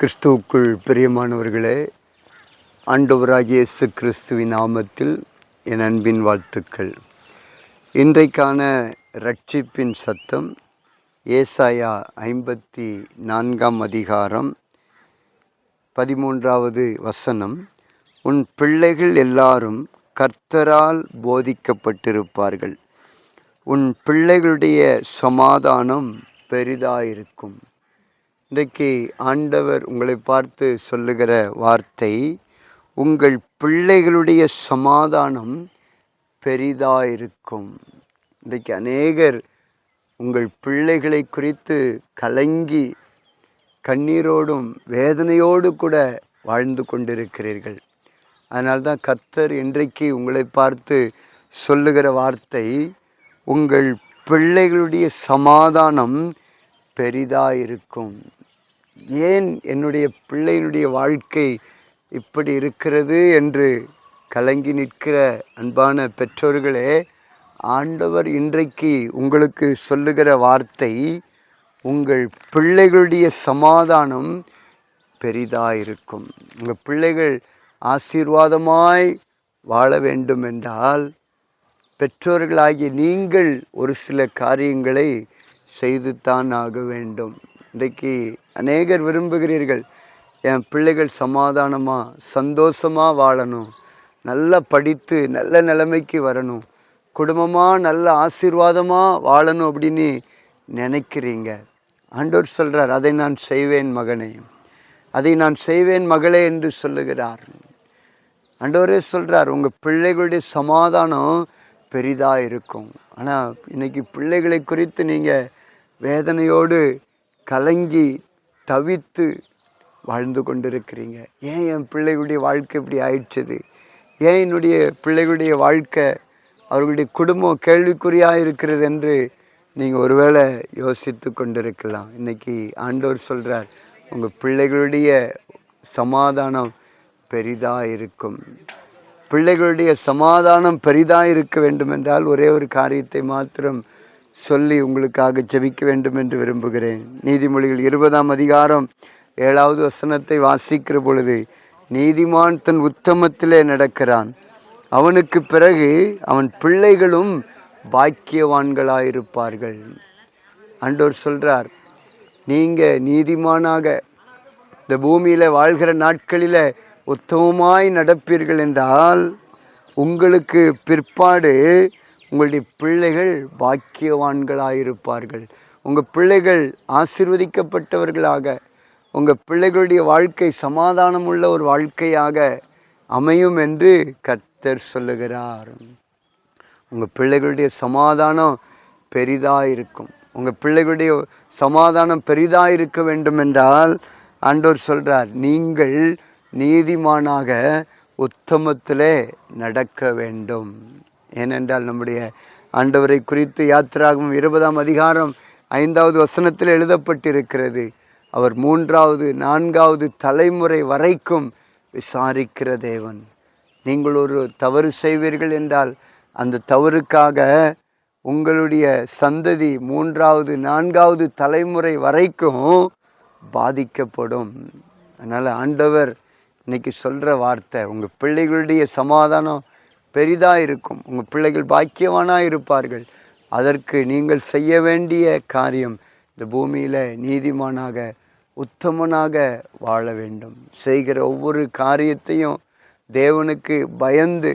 கிறிஸ்துவுக்குள் பிரியமானவர்களே ஆண்டவராகிய இயேசு கிறிஸ்துவின் நாமத்தில் என் அன்பின் வாழ்த்துக்கள். இன்றைக்கான ரட்சிப்பின் சத்தம் ஏசாயா ஐம்பத்தி நான்காம் அதிகாரம் பதிமூன்றாவது வசனம். உன் பிள்ளைகள் எல்லாரும் கர்த்தரால் போதிக்கப்பட்டிருப்பார்கள். உன் பிள்ளைகளுடைய சமாதானம் பெரிதாயிருக்கும். இன்றைக்கு ஆண்டவர் உங்களை பார்த்து சொல்லுகிற வார்த்தை உங்கள் பிள்ளைகளுடைய சமாதானம் பெரிதாயிருக்கும். இன்றைக்கு அநேகர் உங்கள் பிள்ளைகளை குறித்து கலங்கி கண்ணீரோடும் வேதனையோடு கூட வாழ்ந்து கொண்டிருக்கிறீர்கள். அதனால்தான் கத்தர் இன்றைக்கு உங்களை பார்த்து சொல்லுகிற வார்த்தை உங்கள் பிள்ளைகளுடைய சமாதானம் பெரிதாயிருக்கும். ஏன் என்னுடைய பிள்ளையினுடைய வாழ்க்கை இப்படி இருக்கிறது என்று கலங்கி நிற்கிற அன்பான பெற்றோர்களே ஆண்டவர் இன்றைக்கு உங்களுக்கு சொல்லுகிற வார்த்தை உங்கள் பிள்ளைகளுடைய சமாதானம் பெரிதாயிருக்கும். உங்கள் பிள்ளைகள் ஆசீர்வாதமாய் வாழ வேண்டும் என்றால் பெற்றோர்களாகிய நீங்கள் ஒரு சில காரியங்களை செய்துத்தான் ஆக வேண்டும். இன்றைக்கு அநேகர் விரும்புகிறீர்கள். என் பிள்ளைகள் சமாதானமாக சந்தோஷமாக வாழணும். நல்லா படித்து நல்ல நிலைமைக்கு வரணும். குடும்பமாக நல்ல ஆசீர்வாதமாக வாழணும் அப்படின்னு நினைக்கிறீங்க. ஆண்டோர் சொல்கிறார் அதை நான் செய்வேன் மகனே. அதை நான் செய்வேன் மகளே என்று சொல்லுகிறார். ஆண்டோரே சொல்கிறார் உங்கள் பிள்ளைகளுடைய சமாதானம் பெரிதாக இருக்கும். ஆனால் இன்றைக்கி பிள்ளைகளை குறித்து நீங்கள் வேதனையோடு கலங்கி தவித்து வாழ்ந்து கொண்டிருக்கிறீங்க. ஏன் என் பிள்ளைகளுடைய வாழ்க்கை இப்படி ஆயிடுச்சது? ஏன் என்னுடைய பிள்ளைகளுடைய வாழ்க்கை அவர்களுடைய குடும்பம் கேள்விக்குறியாக இருக்கிறது என்று நீங்கள் ஒருவேளை யோசித்து கொண்டிருக்கலாம். இன்னைக்கு ஆண்டவர் சொல்கிறார் உங்கள் பிள்ளைகளுடைய சமாதானம் பெரிதாக இருக்கும். பிள்ளைகளுடைய சமாதானம் பெரிதாக இருக்க வேண்டுமென்றால் ஒரே ஒரு காரியத்தை மாத்திரம் சொல்லி உங்களுக்காக ஜெபிக்க வேண்டும் என்று விரும்புகிறேன். நீதிமொழிகள் இருபதாம் அதிகாரம் ஏழாவது வசனத்தை வாசிக்கிற பொழுது நீதிமான் தன் உத்தமத்திலே நடக்கிறான். அவனுக்கு பிறகு அவன் பிள்ளைகளும் பாக்கியவான்களாயிருப்பார்கள். அன்றோர் சொல்கிறார் நீங்கள் நீதிமானாக இந்த பூமியில் வாழ்கிற நாட்களில் உத்தமமாய் நடப்பீர்கள் என்றால் உங்களுக்கு பிற்பாடு உங்களுடைய பிள்ளைகள் பாக்கியவான்களாயிருப்பார்கள். உங்கள் பிள்ளைகள் ஆசிர்வதிக்கப்பட்டவர்களாக உங்கள் பிள்ளைகளுடைய வாழ்க்கை சமாதானம் உள்ள ஒரு வாழ்க்கையாக அமையும் என்று கர்த்தர் சொல்லுகிறார். உங்கள் பிள்ளைகளுடைய சமாதானம் பெரிதாக இருக்கும் உங்கள் பிள்ளைகளுடைய சமாதானம் பெரிதாக இருக்க வேண்டும் என்றால் ஆண்டவர் சொல்கிறார் நீங்கள் நீதிமானாக உத்தமத்திலே நடக்க வேண்டும். ஏனென்றால் நம்முடைய ஆண்டவரை குறித்து யாத்திராகும் இருபதாம் அதிகாரம் ஐந்தாவது வசனத்தில் எழுதப்பட்டிருக்கிறது. அவர் மூன்றாவது நான்காவது தலைமுறை வரைக்கும் விசாரிக்கிற தேவன். நீங்கள் ஒரு தவறு செய்வீர்கள் என்றால் அந்த தவறுக்காக உங்களுடைய சந்ததி மூன்றாவது நான்காவது தலைமுறை வரைக்கும் பாதிக்கப்படும். அதனால் ஆண்டவர் இன்னைக்கு சொல்கிற வார்த்தை உங்கள் பிள்ளைகளுடைய சமாதானம் பெரிதாக இருக்கும். உங்கள் பிள்ளைகள் பாக்கியவானாக இருப்பார்கள். அதற்கு நீங்கள் செய்ய வேண்டிய காரியம் இந்த பூமியில் நீதிமானாக உத்தமனாக வாழ வேண்டும். செய்கிற ஒவ்வொரு காரியத்தையும் தேவனுக்கு பயந்து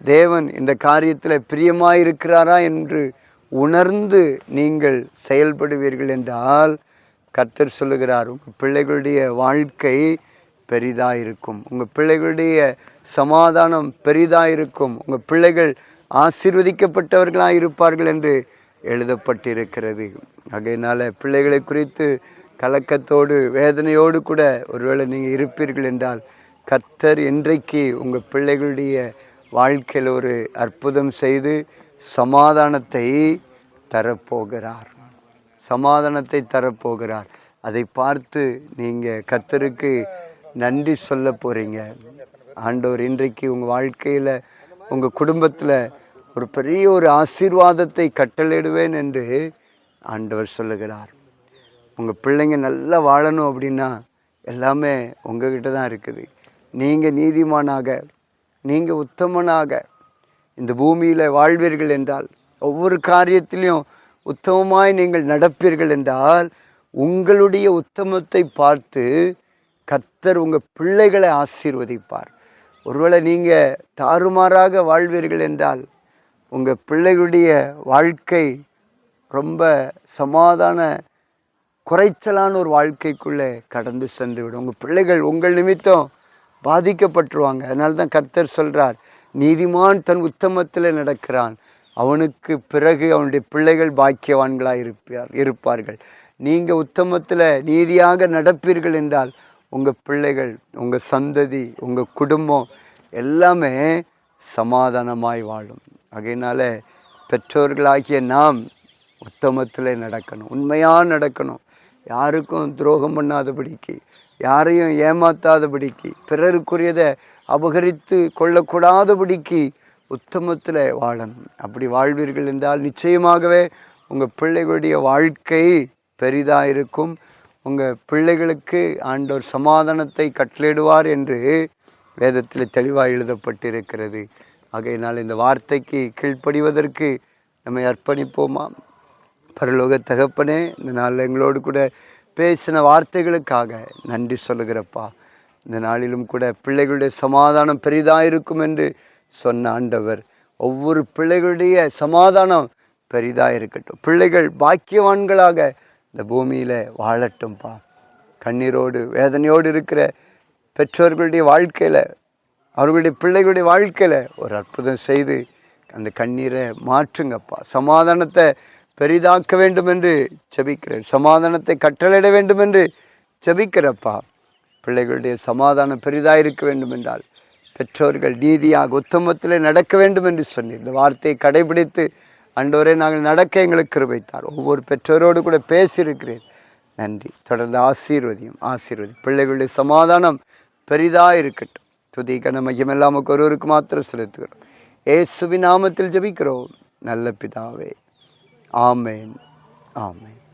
தேவன் இந்த காரியத்தில் பிரியமாக இருக்கிறாரா என்று உணர்ந்து நீங்கள் செயல்படுவீர்கள் என்றால் கர்த்தர் சொல்லுகிறார் உங்கள் பிள்ளைகளுடைய வாழ்க்கை பெரிதாக இருக்கும் உங்கள் பிள்ளைகளுடைய சமாதானம் பெரிதாக இருக்கும் உங்கள் பிள்ளைகள் ஆசீர்வதிக்கப்பட்டவர்களாக இருப்பார்கள் என்று எழுதப்பட்டிருக்கிறது. ஆகையினால் பிள்ளைகளை குறித்து கலக்கத்தோடு வேதனையோடு கூட ஒருவேளை நீங்கள் இருப்பீர்கள் என்றால் கர்த்தர் இன்றைக்கு உங்கள் பிள்ளைகளுடைய வாழ்க்கையில் ஒரு அற்புதம் செய்து சமாதானத்தை தரப்போகிறார். சமாதானத்தை தரப்போகிறார். அதை பார்த்து நீங்கள் கர்த்தருக்கு நன்றி சொல்ல போகிறீங்க ஆண்டவர் இன்றைக்கு உங்கள் வாழ்க்கையில் உங்கள் குடும்பத்தில் ஒரு பெரிய ஒரு ஆசீர்வாதத்தை கட்டளிடுவேன் என்று ஆண்டவர் சொல்லுகிறார். உங்கள் பிள்ளைங்க நல்லா வாழணும் அப்படின்னா எல்லாமே உங்ககிட்ட தான் இருக்குது. நீங்கள் நீதிமானாக நீங்கள் உத்தமனாக இந்த பூமியில் வாழ்வீர்கள் என்றால் ஒவ்வொரு காரியத்திலையும் உத்தமமாய் நீங்கள் நடப்பீர்கள் என்றால் உங்களுடைய உத்தமத்தை பார்த்து கர்த்தர் உங்கள் பிள்ளைகளை ஆசீர்வதிப்பார். ஒருவேளை நீங்கள் தாறுமாறாக வாழ்வீர்கள் என்றால் உங்கள் பிள்ளைகளுடைய வாழ்க்கை ரொம்ப சமாதான குறைச்சலான ஒரு வாழ்க்கைக்குள்ளே கடந்து சென்று விடும் உங்கள் பிள்ளைகள் உங்கள் நிமித்தம் பாதிக்கப்பட்டுருவாங்க. அதனால தான் கர்த்தர் சொல்கிறார் நீதிமான் தன் உத்தமத்தில் நடக்கிறான். அவனுக்கு பிறகு அவனுடைய பிள்ளைகள் பாக்கியவான்களாக இருப்பார் இருப்பார்கள். நீங்கள் உத்தமத்தில் நீதியாக நடப்பீர்கள் என்றால் உங்கள் பிள்ளைகள் உங்கள் சந்ததி உங்கள் குடும்பம் எல்லாமே சமாதானமாய் வாழும். அதையினால் பெற்றோர்களாகிய நாம் உத்தமத்தில் நடக்கணும். உண்மையாக நடக்கணும். யாருக்கும் துரோகம் பண்ணாதபடிக்கு யாரையும் ஏமாத்தாதபடிக்கு பிறருக்குரியதை அபகரித்து கொள்ளக்கூடாதபடிக்கு உத்தமத்தில் வாழணும். அப்படி வாழ்வீர்கள் என்றால் நிச்சயமாகவே உங்கள் பிள்ளைகளுடைய வாழ்க்கை பெரிதாக இருக்கும் உங்கள் பிள்ளைகளுக்கு ஆண்டவர் சமாதானத்தை கட்டளையிடுவார் என்று வேதத்தில் தெளிவாக எழுதப்பட்டிருக்கிறது. ஆகையினால் இந்த வார்த்தைக்கு கீழ்ப்படிவதற்கு நம்மை அர்ப்பணிப்போமா? பரலோக தகப்பனே இந்த நாளில் எங்களோடு கூட பேசின வார்த்தைகளுக்காக நன்றி சொல்லுகிறப்பா. இந்த நாளிலும் கூட பிள்ளைகளுடைய சமாதானம் பெரிதாக இருக்கும் என்று சொன்ன ஆண்டவர். ஒவ்வொரு பிள்ளைகளுடைய சமாதானம் பெரிதாக இருக்கட்டும். பிள்ளைகள் பாக்கியவான்களாக இந்த பூமியில் வாழட்டும்ப்பா கண்ணீரோடு வேதனையோடு இருக்கிற பெற்றோர்களுடைய வாழ்க்கையில் அவர்களுடைய பிள்ளைகளுடைய வாழ்க்கையில் ஒரு அற்புதம் செய்து அந்த கண்ணீரை மாற்றுங்கப்பா. சமாதானத்தை பெரிதாக்க வேண்டும் என்று செபிக்கிறேன் சமாதானத்தை கட்டளையிட வேண்டும் என்று செபிக்கிறப்பா பிள்ளைகளுடைய சமாதானம் பெரிதாக இருக்க வேண்டும் என்றால் பெற்றோர்கள் நீதியாக உத்தமத்தில் நடக்க வேண்டும் என்று சொன்னீர். இந்த வார்த்தையை கடைபிடித்து அண்டவரே நாங்கள் நடக்க எங்களுக்கு கிருபைத்தார். ஒவ்வொரு பெற்றோரோடு கூட பேசியிருக்கிறேன். நன்றி. தொடர்ந்து ஆசீர்வதியும் ஆசீர்வதி பிள்ளைகளுடைய சமாதானம் பெரிதாக இருக்கட்டும். துதி கன மையமெல்லாம் ஒருவருக்கு மாத்திரம் செலுத்துகிறோம். ஏசுவி நாமத்தில் ஜெபிக்கிறோம். நல்ல பிதாவே. ஆமேன். ஆமேன்.